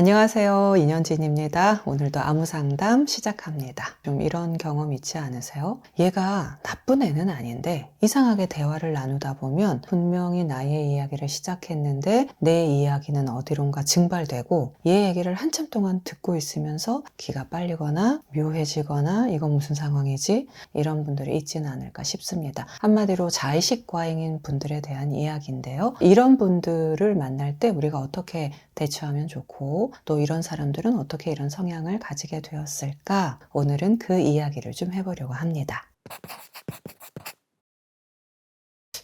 안녕하세요. 인현진입니다. 오늘도 아무 상담 시작합니다. 좀 이런 경험 있지 않으세요? 얘가 나쁜 애는 아닌데 이상하게 대화를 나누다 보면 분명히 나의 이야기를 시작했는데 내 이야기는 어디론가 증발되고 얘 얘기를 한참 동안 듣고 있으면서 기가 빨리거나 묘해지거나 이건 무슨 상황이지? 이런 분들이 있지는 않을까 싶습니다. 한마디로 자의식 과잉인 분들에 대한 이야기인데요. 이런 분들을 만날 때 우리가 어떻게 대처하면 좋고 또 이런 사람들은 어떻게 이런 성향을 가지게 되었을까? 오늘은 그 이야기를 좀 해보려고 합니다.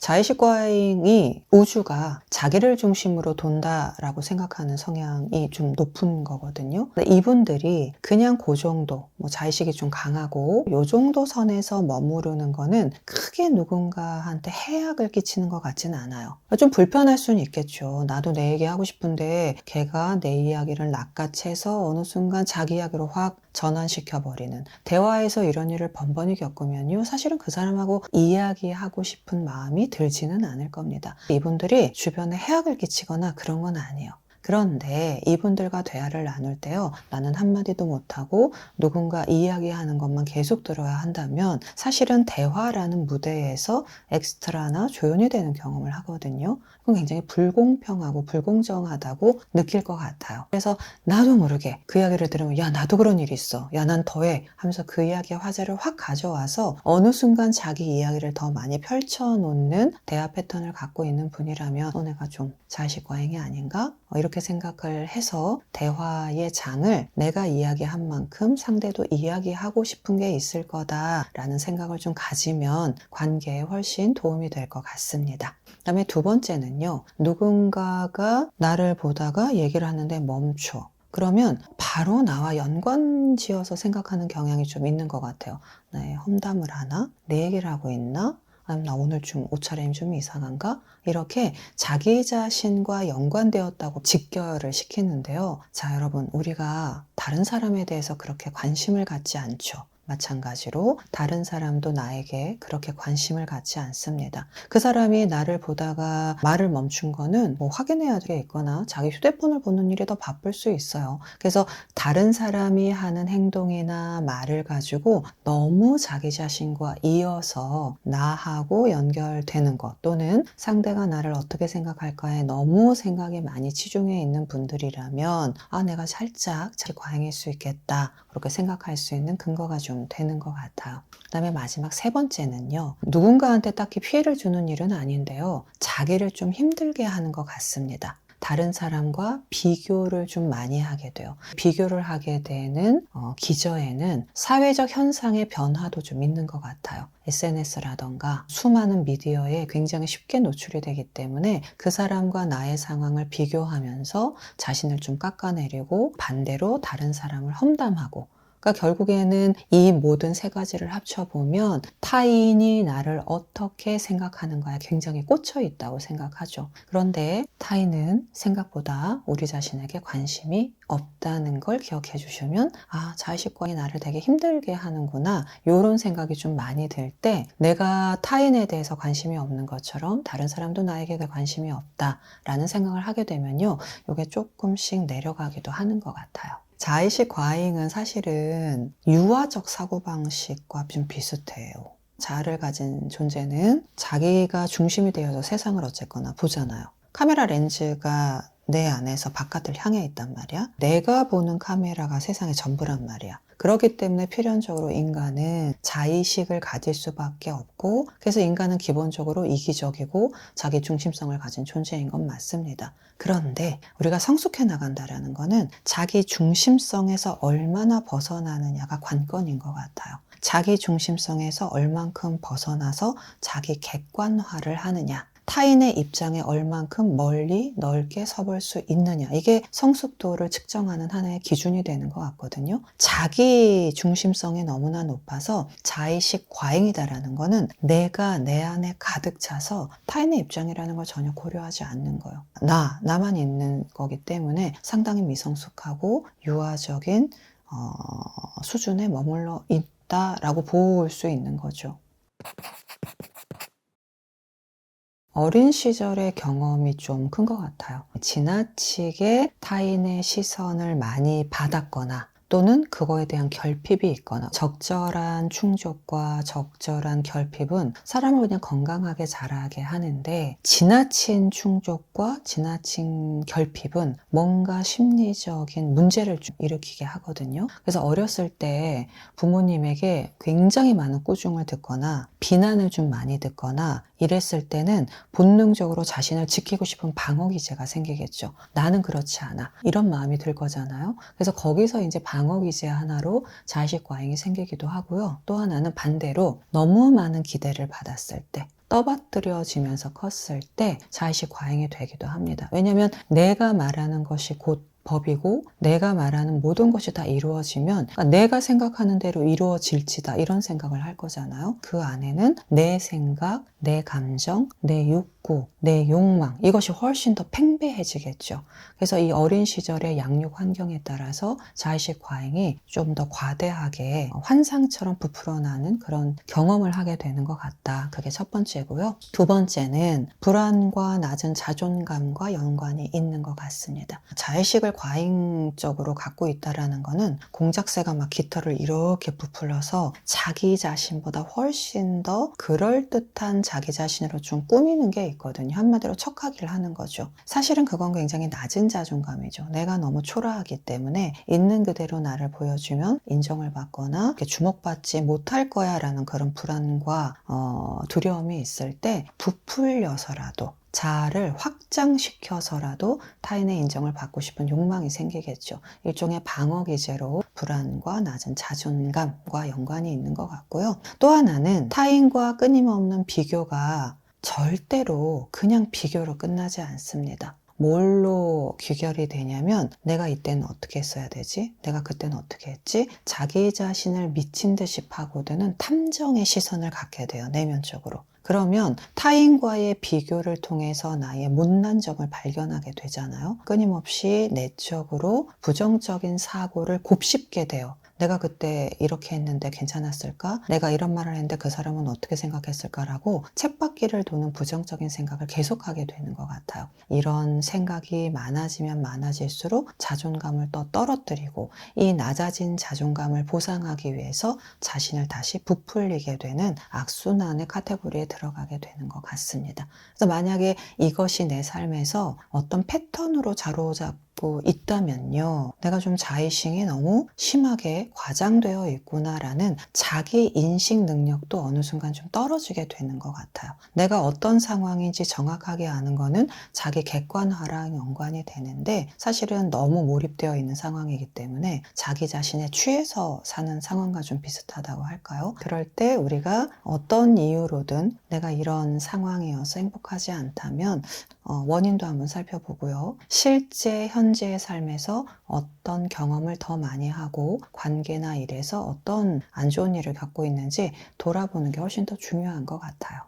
자의식 과잉이 우주가 자기를 중심으로 돈다라고 생각하는 성향이 좀 높은 거거든요. 이분들이 그냥 그 정도, 뭐 자의식이 좀 강하고 요 정도 선에서 머무르는 거는 크게 누군가한테 해악을 끼치는 것 같지는 않아요. 좀 불편할 수는 있겠죠. 나도 내 얘기 하고 싶은데 걔가 내 이야기를 낚아채서 어느 순간 자기 이야기로 확 전환시켜버리는 대화에서 이런 일을 번번이 겪으면요 사실은 그 사람하고 이야기하고 싶은 마음이 들지는 않을 겁니다. 이분들이 주변에 해악을 끼치거나 그런 건 아니에요 그런데 이분들과 대화를 나눌 때요, 나는 한마디도 못하고 누군가 이야기하는 것만 계속 들어야 한다면 사실은 대화라는 무대에서 엑스트라나 조연이 되는 경험을 하거든요. 그건 굉장히 불공평하고 불공정하다고 느낄 것 같아요. 그래서 나도 모르게 그 이야기를 들으면 야, 나도 그런 일이 있어. 야, 난 더해. 하면서 그 이야기의 화제를 확 가져와서 어느 순간 자기 이야기를 더 많이 펼쳐놓는 대화 패턴을 갖고 있는 분이라면 어, 내가 좀 자식 과잉이 아닌가? 어, 이렇게 생각을 해서 대화의 장을 내가 이야기한 만큼 상대도 이야기하고 싶은 게 있을 거다라는 생각을 좀 가지면 관계에 훨씬 도움이 될 것 같습니다. 그다음에 두 번째는요. 누군가가 나를 보다가 얘기를 하는데 멈춰. 그러면 바로 나와 연관 지어서 생각하는 경향이 좀 있는 것 같아요. 나의 험담을 하나? 내 얘기를 하고 있나? 아니면 나 오늘 좀 옷차림이 좀 이상한가? 이렇게 자기 자신과 연관되었다고 직결을 시키는데요. 자, 여러분, 우리가 다른 사람에 대해서 그렇게 관심을 갖지 않죠. 마찬가지로 다른 사람도 나에게 그렇게 관심을 갖지 않습니다. 그 사람이 나를 보다가 말을 멈춘 거는 뭐 확인해야 될 게 있거나 자기 휴대폰을 보는 일이 더 바쁠 수 있어요. 그래서 다른 사람이 하는 행동이나 말을 가지고 너무 자기 자신과 이어서 나하고 연결되는 것 또는 상대가 나를 어떻게 생각할까에 너무 생각이 많이 치중해 있는 분들이라면 아, 내가 살짝 자기 과잉일 수 있겠다. 그렇게 생각할 수 있는 근거가 좀 되는 것 같아요. 그 다음에 마지막 세 번째는요. 누군가한테 딱히 피해를 주는 일은 아닌데요. 자기를 좀 힘들게 하는 것 같습니다. 다른 사람과 비교를 좀 많이 하게 돼요. 비교를 하게 되는 어, 기저에는 사회적 현상의 변화도 좀 있는 것 같아요. SNS라던가 수많은 미디어에 굉장히 쉽게 노출이 되기 때문에 그 사람과 나의 상황을 비교하면서 자신을 좀 깎아내리고 반대로 다른 사람을 험담하고 그러니까 결국에는 이 모든 세 가지를 합쳐보면 타인이 나를 어떻게 생각하는가에 굉장히 꽂혀 있다고 생각하죠. 그런데 타인은 생각보다 우리 자신에게 관심이 없다는 걸 기억해 주시면 아 자의식과이 나를 되게 힘들게 하는구나 이런 생각이 좀 많이 들 때 내가 타인에 대해서 관심이 없는 것처럼 다른 사람도 나에게 관심이 없다라는 생각을 하게 되면요 이게 조금씩 내려가기도 하는 것 같아요. 자의식 과잉은 사실은 유아적 사고방식과 좀 비슷해요. 자아를 가진 존재는 자기가 중심이 되어서 세상을 어쨌거나 보잖아요. 카메라 렌즈가 내 안에서 바깥을 향해 있단 말이야. 내가 보는 카메라가 세상의 전부란 말이야. 그렇기 때문에 필연적으로 인간은 자의식을 가질 수밖에 없고 그래서 인간은 기본적으로 이기적이고 자기 중심성을 가진 존재인 건 맞습니다. 그런데 우리가 성숙해 나간다라는 거는 자기 중심성에서 얼마나 벗어나느냐가 관건인 것 같아요. 자기 중심성에서 얼만큼 벗어나서 자기 객관화를 하느냐. 타인의 입장에 얼만큼 멀리 넓게 서볼 수 있느냐. 이게 성숙도를 측정하는 하나의 기준이 되는 것 같거든요. 자기 중심성이 너무나 높아서 자의식 과잉이다라는 거는 내가 내 안에 가득 차서 타인의 입장이라는 걸 전혀 고려하지 않는 거예요. 나, 나만 있는 거기 때문에 상당히 미성숙하고 유아적인 어, 수준에 머물러 있다라고 볼 수 있는 거죠. 어린 시절의 경험이 좀 큰 것 같아요. 지나치게 타인의 시선을 많이 받았거나 또는 그거에 대한 결핍이 있거나 적절한 충족과 적절한 결핍은 사람을 그냥 건강하게 자라게 하는데 지나친 충족과 지나친 결핍은 뭔가 심리적인 문제를 좀 일으키게 하거든요. 그래서 어렸을 때 부모님에게 굉장히 많은 꾸중을 듣거나 비난을 좀 많이 듣거나 이랬을 때는 본능적으로 자신을 지키고 싶은 방어 기제가 생기겠죠. 나는 그렇지 않아. 이런 마음이 들 거잖아요. 그래서 거기서 이제 방어 기제 하나로 자식 과잉이 생기기도 하고요. 또 하나는 반대로 너무 많은 기대를 받았을 때 떠받들여지면서 컸을 때 자식 과잉이 되기도 합니다. 왜냐하면 내가 말하는 것이 곧 법이고 내가 말하는 모든 것이 다 이루어지면 그러니까 내가 생각하는 대로 이루어질지다 이런 생각을 할 거잖아요. 그 안에는 내 생각, 내 감정, 내 욕구, 내 욕망 이것이 훨씬 더 팽배해지겠죠. 그래서 이 어린 시절의 양육 환경에 따라서 자의식 과잉이 좀 더 과대하게 환상처럼 부풀어나는 그런 경험을 하게 되는 것 같다. 그게 첫 번째고요. 두 번째는 불안과 낮은 자존감과 연관이 있는 것 같습니다. 자의식을 과잉적으로 갖고 있다라는 거는 공작새가 막 깃털을 이렇게 부풀려서 자기 자신보다 훨씬 더 그럴듯한 자기 자신으로 좀 꾸미는 게 있거든요. 한마디로 척하기를 하는 거죠. 사실은 그건 굉장히 낮은 자존감이죠. 내가 너무 초라하기 때문에 있는 그대로 나를 보여주면 인정을 받거나 주목받지 못할 거야라는 그런 불안과 어, 두려움이 있을 때 부풀려서라도 자아를 확장시켜서라도 타인의 인정을 받고 싶은 욕망이 생기겠죠. 일종의 방어 기제로 불안과 낮은 자존감과 연관이 있는 것 같고요. 또 하나는 타인과 끊임없는 비교가 절대로 그냥 비교로 끝나지 않습니다. 뭘로 귀결이 되냐면 내가 이때는 어떻게 했어야 되지? 내가 그때는 어떻게 했지? 자기 자신을 미친 듯이 파고드는 탐정의 시선을 갖게 돼요. 내면적으로. 그러면 타인과의 비교를 통해서 나의 못난 점을 발견하게 되잖아요. 끊임없이 내적으로 부정적인 사고를 곱씹게 돼요. 내가 그때 이렇게 했는데 괜찮았을까? 내가 이런 말을 했는데 그 사람은 어떻게 생각했을까라고 쳇바퀴를 도는 부정적인 생각을 계속하게 되는 것 같아요. 이런 생각이 많아지면 많아질수록 자존감을 또 떨어뜨리고 이 낮아진 자존감을 보상하기 위해서 자신을 다시 부풀리게 되는 악순환의 카테고리에 들어가게 되는 것 같습니다. 그래서 만약에 이것이 내 삶에서 어떤 패턴으로 자로잡 고 있다면요. 내가 좀 자의식이 너무 심하게 과장되어 있구나라는 자기 인식 능력도 어느 순간 좀 떨어지게 되는 것 같아요. 내가 어떤 상황인지 정확하게 아는 거는 자기 객관화랑 연관이 되는데 사실은 너무 몰입되어 있는 상황이기 때문에 자기 자신에 취해서 사는 상황과 좀 비슷하다고 할까요? 그럴 때 우리가 어떤 이유로든 내가 이런 상황이어서 행복하지 않다면 어, 원인도 한번 살펴보고요. 실제 현재의 삶에서 어떤 경험을 더 많이 하고 관계나 일에서 어떤 안 좋은 일을 겪고 있는지 돌아보는 게 훨씬 더 중요한 것 같아요.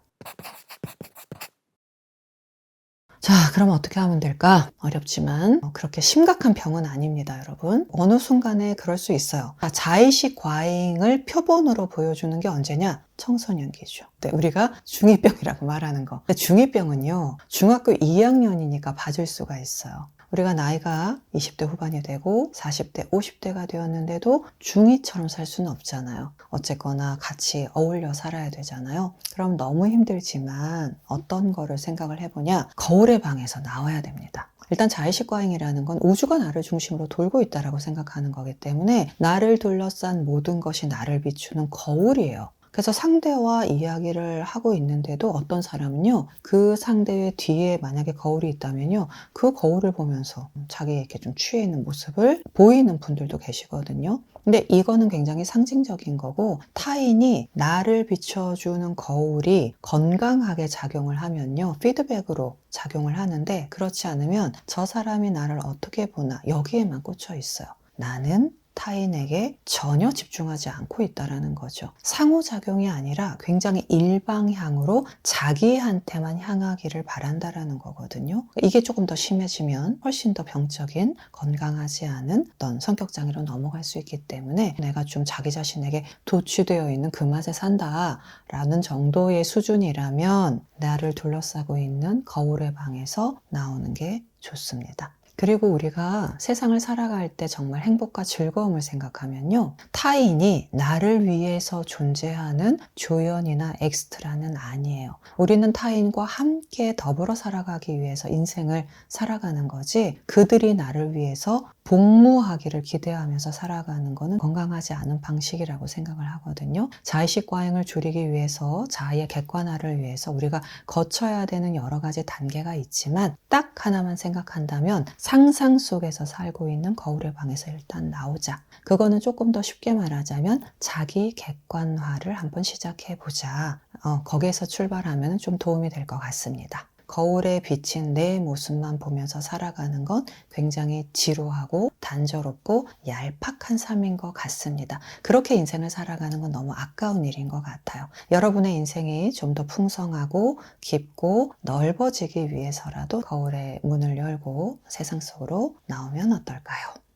자, 그럼 어떻게 하면 될까? 어렵지만 어, 그렇게 심각한 병은 아닙니다, 여러분. 어느 순간에 그럴 수 있어요. 자, 자의식 과잉을 표본으로 보여주는 게 언제냐? 청소년기죠. 네, 우리가 중2병이라고 말하는 거. 근데 중2병은요, 중학교 2학년이니까 봐줄 수가 있어요. 우리가 나이가 20대 후반이 되고 40대, 50대가 되었는데도 중2처럼 살 수는 없잖아요. 어쨌거나 같이 어울려 살아야 되잖아요. 그럼 너무 힘들지만 어떤 거를 생각을 해보냐? 거울의 방에서 나와야 됩니다. 일단 자의식 과잉이라는 건 우주가 나를 중심으로 돌고 있다라고 생각하는 거기 때문에 나를 둘러싼 모든 것이 나를 비추는 거울이에요. 그래서 상대와 이야기를 하고 있는데도 어떤 사람은요, 그 상대의 뒤에 만약에 거울이 있다면요, 그 거울을 보면서 자기에게 좀 취해 있는 모습을 보이는 분들도 계시거든요. 근데 이거는 굉장히 상징적인 거고, 타인이 나를 비춰주는 거울이 건강하게 작용을 하면요, 피드백으로 작용을 하는데, 그렇지 않으면 저 사람이 나를 어떻게 보나, 여기에만 꽂혀 있어요. 나는 타인에게 전혀 집중하지 않고 있다라는 거죠. 상호작용이 아니라 굉장히 일방향으로 자기한테만 향하기를 바란다라는 거거든요. 이게 조금 더 심해지면 훨씬 더 병적인 건강하지 않은 어떤 성격 장애로 넘어갈 수 있기 때문에 내가 좀 자기 자신에게 도취되어 있는 그 맛에 산다라는 정도의 수준이라면 나를 둘러싸고 있는 거울의 방에서 나오는 게 좋습니다. 그리고 우리가 세상을 살아갈 때 정말 행복과 즐거움을 생각하면요. 타인이 나를 위해서 존재하는 조연이나 엑스트라는 아니에요. 우리는 타인과 함께 더불어 살아가기 위해서 인생을 살아가는 거지 그들이 나를 위해서 복무하기를 기대하면서 살아가는 거는 건강하지 않은 방식이라고 생각을 하거든요. 자의식 과잉을 줄이기 위해서 자아의 객관화를 위해서 우리가 거쳐야 되는 여러 가지 단계가 있지만 딱 하나만 생각한다면 상상 속에서 살고 있는 거울의 방에서 일단 나오자. 그거는 조금 더 쉽게 말하자면 자기 객관화를 한번 시작해 보자. 어, 거기에서 출발하면 좀 도움이 될 것 같습니다. 거울에 비친 내 모습만 보면서 살아가는 건 굉장히 지루하고 단조롭고 얄팍한 삶인 것 같습니다. 그렇게 인생을 살아가는 건 너무 아까운 일인 것 같아요. 여러분의 인생이 좀 더 풍성하고 깊고 넓어지기 위해서라도 거울의 문을 열고 세상 속으로 나오면 어떨까요?